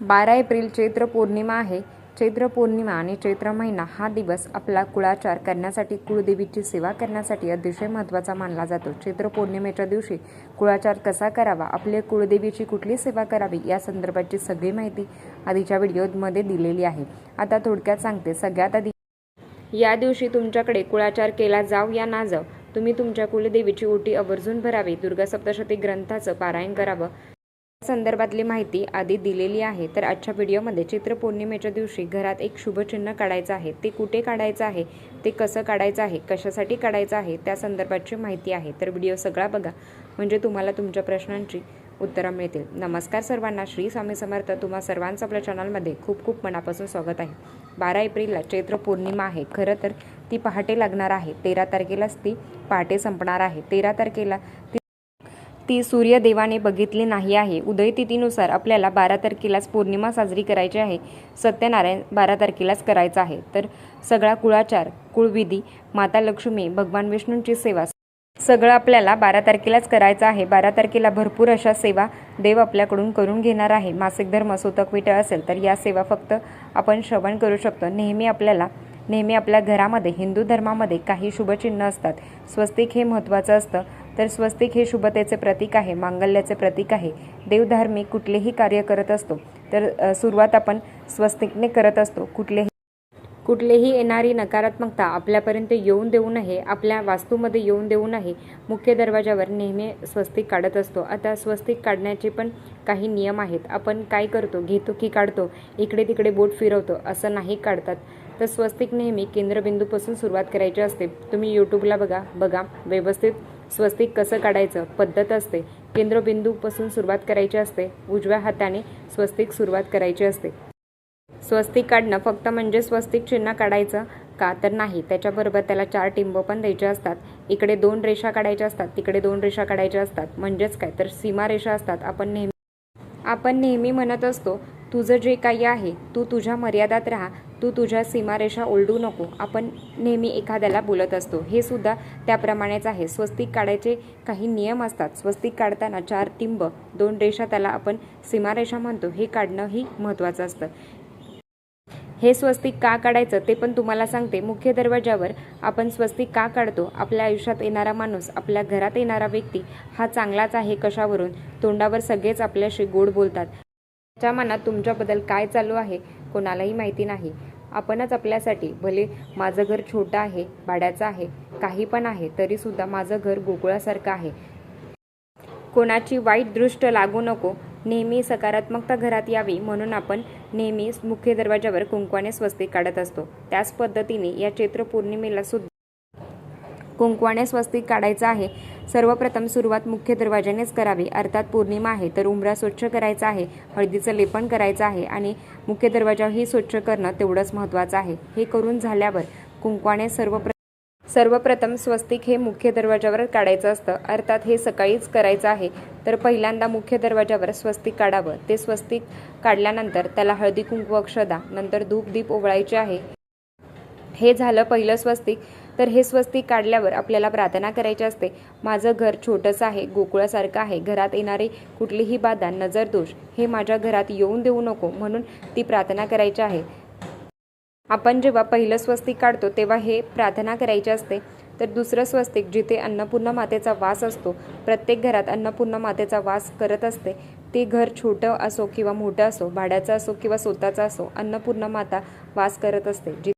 बारा एप्रिल चैत्र पौर्णिमा आहे. चैत्र पौर्णिमा आणि चैत्र महिना हा दिवस आपला कुळाचार करण्यासाठी कुळदेवीची सेवा करण्यासाठी अतिशय महत्त्वाचा मानला जातो. चैत्र पौर्णिमेच्या दिवशी कुळाचार कसा करावा आपले कुळदेवीची कुठली सेवा करावी या संदर्भाची सगळी माहिती आधीच्या व्हिडिओमध्ये दिलेली आहे. आता थोडक्यात सांगते. सगळ्यात आधी या दिवशी तुमच्याकडे कुळाचार केला जाव या ना जाव तुम्ही तुमच्या कुलदेवीची ओटी आवर्जून भरावी. दुर्गा सप्तशती ग्रंथाचं पारायण करावं. संदर्भातली माहिती आधी दिलेली आहे. तर आजच्या व्हिडिओमध्ये चित्र पौर्णिमेच्या दिवशी घरात एक शुभचिन्ह काढायचं आहे. ते कुठे काढायचं आहे? ते कसं काढायचं आहे? कशासाठी काढायचं आहे? त्या संदर्भाची माहिती आहे. तर व्हिडिओ सगळा बघा. म्हणजे तुम्हाला तुमच्या प्रश्नांची उत्तरं मिळतील. नमस्कार सर्वांना. श्री स्वामी समर्थ. तुम्हा सर्वांचं आपल्या चॅनलमध्ये खूप खूप मनापासून स्वागत आहे. बारा एप्रिलला चैत्र पौर्णिमा आहे. खरं तर ती पहाटे लागणार आहे. तेरा तारखेलाच ती पहाटे संपणार आहे. तेरा तारखेला ती ती सूर्यदेवाने बघितली नाही आहे. उदयतिथीनुसार आपल्याला बारा तारखेलाच पौर्णिमा साजरी करायची आहे. सत्यनारायण बारा तारखेलाच करायचं आहे. तर सगळा कुळाचार कुळविधी माता लक्ष्मी भगवान विष्णूंची सेवा सगळं आपल्याला बारा तारखेलाच करायचं आहे. बारा तारखेला भरपूर अशा सेवा देव आपल्याकडून करून घेणार आहे. मासिक धर्म सुतक विटळ असेल तर या सेवा फक्त आपण श्रवण करू शकतो. नेहमी आपल्याला नेहमी आपल्या घरामध्ये हिंदू धर्मामध्ये काही शुभचिन्ह असतात. स्वस्तिक हे महत्त्वाचं असतं. तर स्वस्तिक हे शुभतेचे प्रतीक आहे मांगल्याचे प्रतीक आहे. देवधार्मिक कुठलेही कार्य करत असतो तर सुरुवात आपण स्वस्तिकने करत असतो. कुठलेही कुठलेही येणारी नकारात्मकता आपल्यापर्यंत येऊन देऊ नये आपल्या वास्तूमध्ये येऊन देऊ नये मुख्य दरवाजावर नेहमी स्वस्तिक काढत असतो. आता स्वस्तिक काढण्याचे पण काही नियम आहेत. आपण काय करतो? घेतो की काढतो? इकडे तिकडे बोट फिरवतो असं नाही काढतात. तर स्वस्तिक नेहमी केंद्रबिंदूपासून सुरुवात करायची असते. तुम्ही यूट्यूबला बघा बघा. व्यवस्थित स्वस्तिक कसं काढायचं? पद्धत असते. केंद्रबिंदूपासून सुरुवात करायची असते. उजव्या हाताने स्वस्तिक सुरुवात करायची असते. स्वस्तिक काढणं फक्त म्हणजे स्वस्तिक चिन्ह काढायचं का? तर नाही. त्याच्याबरोबर त्याला चार टिंब पण द्यायचे असतात. इकडे दोन रेषा काढायच्या असतात. तिकडे दोन रेषा काढायच्या असतात. म्हणजेच काय? तर सीमा रेषा असतात. आपण नेहमी आपण नेहमी म्हणत असतो तुझं जे काही आहे तू तुझ्या मर्यादात राहा. तू तुझ्या सीमारेषा ओलडू नको. आपण नेहमी एखाद्याला बोलत असतो. हे सुद्धा त्याप्रमाणेच आहे. स्वस्तिक काढायचे काही नियम असतात. स्वस्तिक काढताना चार टिंब दोन रेषा त्याला आपण सीमारेषा म्हणतो. हे काढणंही महत्त्वाचं असतं. हे स्वस्तिक का काढायचं ते पण तुम्हाला सांगते. मुख्य दरवाजावर आपण स्वस्तिक का काढतो? आपल्या आयुष्यात येणारा माणूस आपल्या घरात येणारा व्यक्ती हा चांगलाच आहे कशावरून? तोंडावर सगळेच आपल्याशी गोड बोलतात. त्याच्या मनात तुमच्याबद्दल काय चालू आहे कोणालाही माहिती नाही. आपणच आपल्यासाठी भले माझं घर छोटं आहे भाड्याचं आहे काही पण आहे तरीसुद्धा माझं घर गोकुळासारखं आहे. कोणाची वाईट दृष्ट लागू नको नेहमी सकारात्मकता घरात यावी म्हणून आपण नेहमी मुख्य दरवाजावर कुंकवाने स्वस्तिक काढत असतो. त्याच पद्धतीने या चैत्र पौर्णिमेला सुद्धा कुंकवाने स्वस्तिक काढायचं आहे. सर्वप्रथम सुरुवात मुख्य दरवाजानेच करावी. अर्थात पौर्णिमा आहे तर उंबरा स्वच्छ करायचा आहे हळदीचं लेपन करायचं आहे आणि मुख्य दरवाजाही स्वच्छ करणं तेवढंच महत्त्वाचं आहे. हे करून झाल्यावर कुंकवाने सर्वप्र सर्वप्रथम स्वस्तिक हे मुख्य दरवाजावर काढायचं असतं. अर्थात हे सकाळीच करायचं आहे. तर पहिल्यांदा मुख्य दरवाजावर स्वस्तिक काढावं. ते स्वस्तिक काढल्यानंतर त्याला हळदी कुंकू अक्षदा नंतर धूप दीप ओवळायचे आहे. हे झालं पहिलं स्वस्तिक. तर हे स्वस्तिक काढल्यावर आपल्याला प्रार्थना करायची असते. माझं घर छोटंसं आहे गोकुळासारखं आहे. घरात येणारी कुठलीही बाधा नजर दोष हे माझ्या घरात येऊन देऊ नको म्हणून ती प्रार्थना करायची आहे. आपण जेव्हा पहिलं स्वस्तिक काढतो तेव्हा हे प्रार्थना करायची असते. तर दुसरं स्वस्तिक जिथे अन्नपूर्ण मातेचा वास असतो प्रत्येक घरात अन्नपूर्ण मातेचा वास करत असते. ते घर छोटं असो किंवा मोठं असो भाड्याचं असो किंवा स्वतःचं असो अन्नपूर्ण माता वास करत असते. जि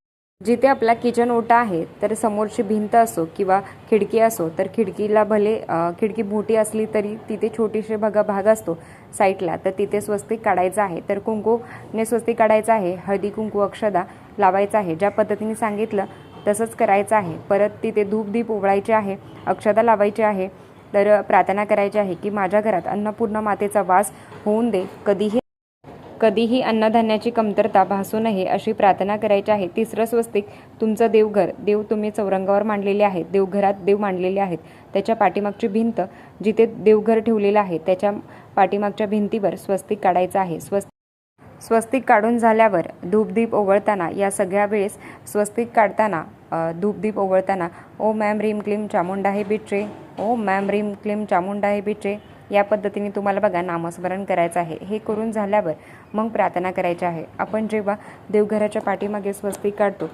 जिथे आपला किचन ओटा आहे तर समोरची भिंत असो किंवा खिडकी असो तर खिडकीला भले खिडकी मोठी असली तरी तिथे छोटीशी भगा भाग असतो साईटला तर तिथे स्वस्तिक काढायचं आहे. तर कुंकूने स्वस्तिक काढायचं आहे. हळदी कुंकू अक्षदा लावायचं आहे. ज्या पद्धतीने सांगितलं तसंच करायचं आहे. परत तिथे धूपदीप ओवळायचे आहे. अक्षदा लावायची आहे. तर प्रार्थना करायची आहे की माझ्या घरात अन्नपूर्ण मातेचा वास होऊन दे. कधीही कधीही अन्नधान्याची कमतरता भासू नये अशी प्रार्थना करायची आहे. तिसरं स्वस्तिक तुमचं देवघर. देव तुम्ही चौरंगावर मांडलेले आहेत. देवघरात देव मांडलेले आहेत. त्याच्या पाठीमागची भिंत जिथे देवघर ठेवलेलं आहे त्याच्या पाठीमागच्या भिंतीवर स्वस्तिक काढायचं आहे. स्वस्त स्वस्तिक काढून झाल्यावर धूपदीप ओवळताना या सगळ्या वेळेस स्वस्तिक काढताना धूपदीप ओवळताना ओ मॅम रीम क्लीम चामुंडा हे बिट्रे ओ मॅम रीम क्लीम चामुंडा हे बिट्रे या पद्धतीने तुम्हाला बघा नामस्मरण करायचं आहे. हे करून झाल्यावर मग प्रार्थना करायची आहे. आपण जेव्हा देवघराच्या पाठीमागे स्वस्तिक काढतो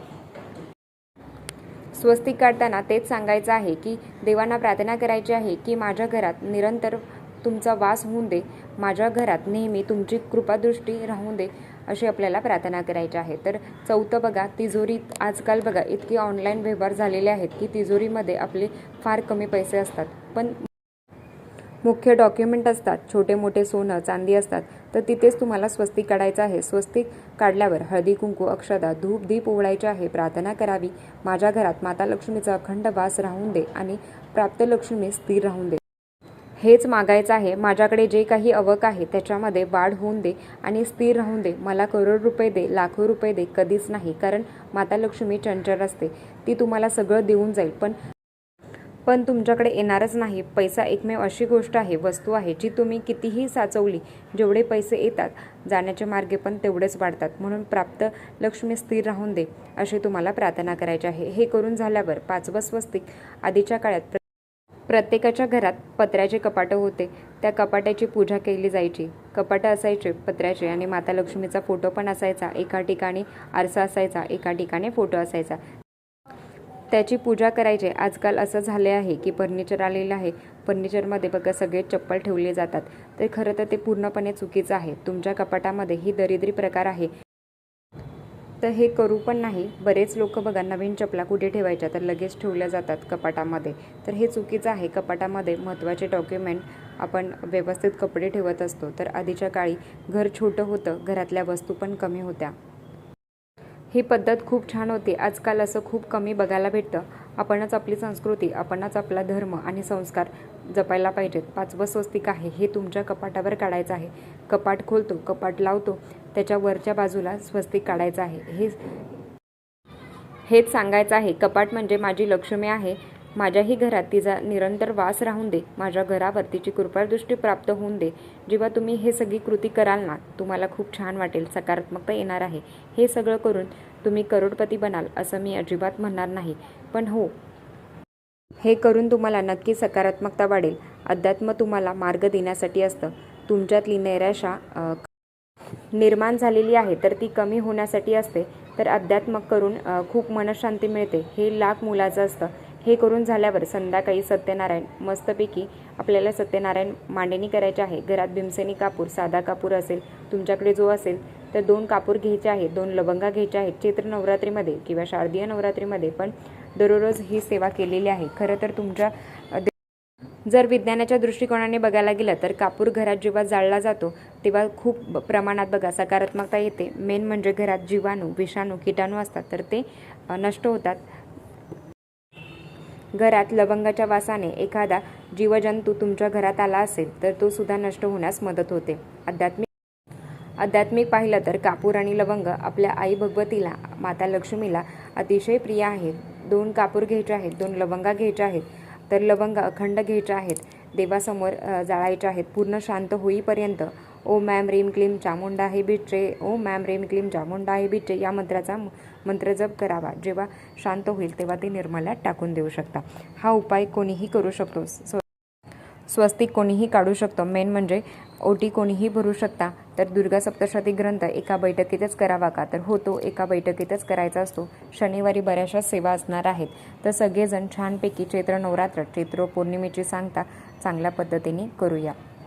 स्वस्तिक काढताना तेच सांगायचं आहे की देवांना प्रार्थना करायची आहे की माझ्या घरात निरंतर तुमचा वास होऊन दे. माझ्या घरात नेहमी तुमची कृपादृष्टी राहून दे अशी आपल्याला प्रार्थना करायची आहे. तर चौथं बघा तिजोरीत आजकाल बघा इतके ऑनलाईन व्यवहार झालेले आहेत की तिजोरीमध्ये आपले फार कमी पैसे असतात. पण मुख्य डॉक्युमेंट असतात छोटे मोठे सोनं चांदी असतात तर तिथेच तुम्हाला स्वस्तिक काढायचं आहे. स्वस्तिक काढल्यावर हळदी कुंकू अक्षदा धूप दीप ओवळायचे आहे. प्रार्थना करावी. माझ्या घरात माता लक्ष्मीचा अखंड वास राहून दे आणि प्राप्त लक्ष्मी स्थिर राहून दे. हेच मागायचं आहे. माझ्याकडे जे काही अवक आहे त्याच्यामध्ये वाढ होऊन दे आणि स्थिर राहून दे. मला करोड रुपये दे लाखो रुपये दे कधीच नाही. कारण माता लक्ष्मी चंचल असते. ती तुम्हाला सगळं देऊन जाईल. पण पण तुमच्याकडे येणारच नाही. पैसा एकमेव अशी गोष्ट आहे वस्तू आहे जी तुम्ही कितीही साचवली जेवढे पैसे येतात जाण्याचे मार्गे पण तेवढेच वाढतात. म्हणून प्राप्त लक्ष्मी स्थिर राहून दे अशी तुम्हाला प्रार्थना करायची आहे. हे करून झाल्यावर पाचवं स्वस्तिक आधीच्या काळात प्र- प्रत्येकाच्या घरात पत्र्याचे कपाटं होते. त्या कपाट्याची पूजा केली जायची. कपाटं असायचे पत्र्याचे आणि माता लक्ष्मीचा फोटो पण असायचा. एका ठिकाणी आरसा असायचा एका ठिकाणी फोटो असायचा. त्याची पूजा करायचे. आजकाल असं झाले आहे की फर्निचर आलेलं आहे. फर्निचरमध्ये बघा सगळे चप्पल ठेवले जातात. तर खरं तर ते पूर्णपणे चुकीचं आहे. तुमच्या कपाटामध्ये ही दरिद्री प्रकार आहे. तर हे करू पण नाही. बरेच लोक बघा नवीन चपला कुठे ठेवायच्या? तर लगेच ठेवल्या जातात कपाटामध्ये. तर हे चुकीचं आहे. कपाटामध्ये महत्त्वाचे डॉक्युमेंट आपण व्यवस्थित कपडे ठेवत असतो. तर आधीच्या काळी घर छोटं होतं. घरातल्या वस्तू पण कमी होत्या. ही पद्धत खूप छान होती. आजकाल असं खूप कमी बघायला भेटतं. आपणच आपली संस्कृती आपणच आपला धर्म आणि संस्कार जपायला पाहिजेत. पाचवं स्वस्तिक आहे हे तुमच्या कपाटावर काढायचं आहे. कपाट खोलतो कपाट लावतो त्याच्या वरच्या बाजूला स्वस्तिक काढायचं आहे. हे हेच सांगायचं आहे. कपाट म्हणजे माझी लक्ष्मी आहे. माझ्याही घरात तिचा निरंतर वास राहून दे. माझ्या घरावर तिची कृपादृष्टी प्राप्त होऊन दे. जेव्हा तुम्ही हे सगळी कृती कराल ना तुम्हाला खूप छान वाटेल. सकारात्मकता येणार आहे. हे सगळं करून तुम्ही करोडपती बनाल असं मी अजिबात म्हणणार नाही. पण हो हे करून तुम्हाला नक्की सकारात्मकता वाढेल. अध्यात्म तुम्हाला मार्ग देण्यासाठी असतं. तुमच्यातली नैराशा निर्माण झालेली आहे तर ती कमी होण्यासाठी असते. तर अध्यात्म करून खूप मनशांती मिळते. हे लाख मुलाचं असतं. हे करून झाल्यावर संध्याकाळी सत्यनारायण मस्तपैकी आपल्याला सत्यनारायण मांडणी करायची आहे. घरात भीमसेनी कापूर साधा कापूर असेल तुमच्याकडे जो असेल तर दोन कापूर घ्यायचे आहेत दोन लवंगा घ्यायच्या आहेत चैत्र नवरात्रीमध्ये किंवा शारदीय नवरात्रीमध्ये. पण दररोज ही सेवा केलेली आहे. खरं तर तुमच्या दे- जर विज्ञानाच्या दृष्टिकोनाने बघायला गेलं तर कापूर घरात जेव्हा जाळला जातो तेव्हा खूप प्रमाणात बघा सकारात्मकता येते. मेन म्हणजे घरात जीवाणू विषाणू किटाणू असतात तर ते नष्ट होतात. घरात लवंगाच्या वासाने एखादा जीवजंतू तुमच्या घरात आला असेल तर तो सुद्धा नष्ट होण्यास मदत होते. आध्यात्मिक आध्यात्मिक पाहिलं तर कापूर आणि लवंग आपल्या आई भगवतीला माता लक्ष्मीला अतिशय प्रिय आहेत दोन कापूर घ्यायचे आहेत दोन लवंगा घ्यायच्या आहेत तर लवंग अखंड घ्यायच्या आहेत. देवासमोर जाळायच्या आहेत. पूर्ण शांत होईपर्यंत ओ मॅम रेम क्लीम चामुंडा हे बिट्रे ओ मॅम रेम क्लीम चामुंडा हे बिट्रे या मंत्राचा म- मंत्रजप करावा. जेव्हा शांत होईल तेव्हा ते निर्मलात टाकून देऊ शकता. हा उपाय कोणीही करू शकतो. स्व- स्वस्तिक कोणीही काढू शकतो. मेन म्हणजे ओटी कोणीही भरू शकता. तर दुर्गा सप्तशती ग्रंथ एका बैठकीतच करावा का? तर हो तो एका बैठकीतच करायचा असतो. शनिवारी बऱ्याचशा सेवा असणार आहेत. तर सगळेजण छानपैकी चैत्र नवरात्र चैत्र पौर्णिमेची सांगता चांगल्या पद्धतीने करूया.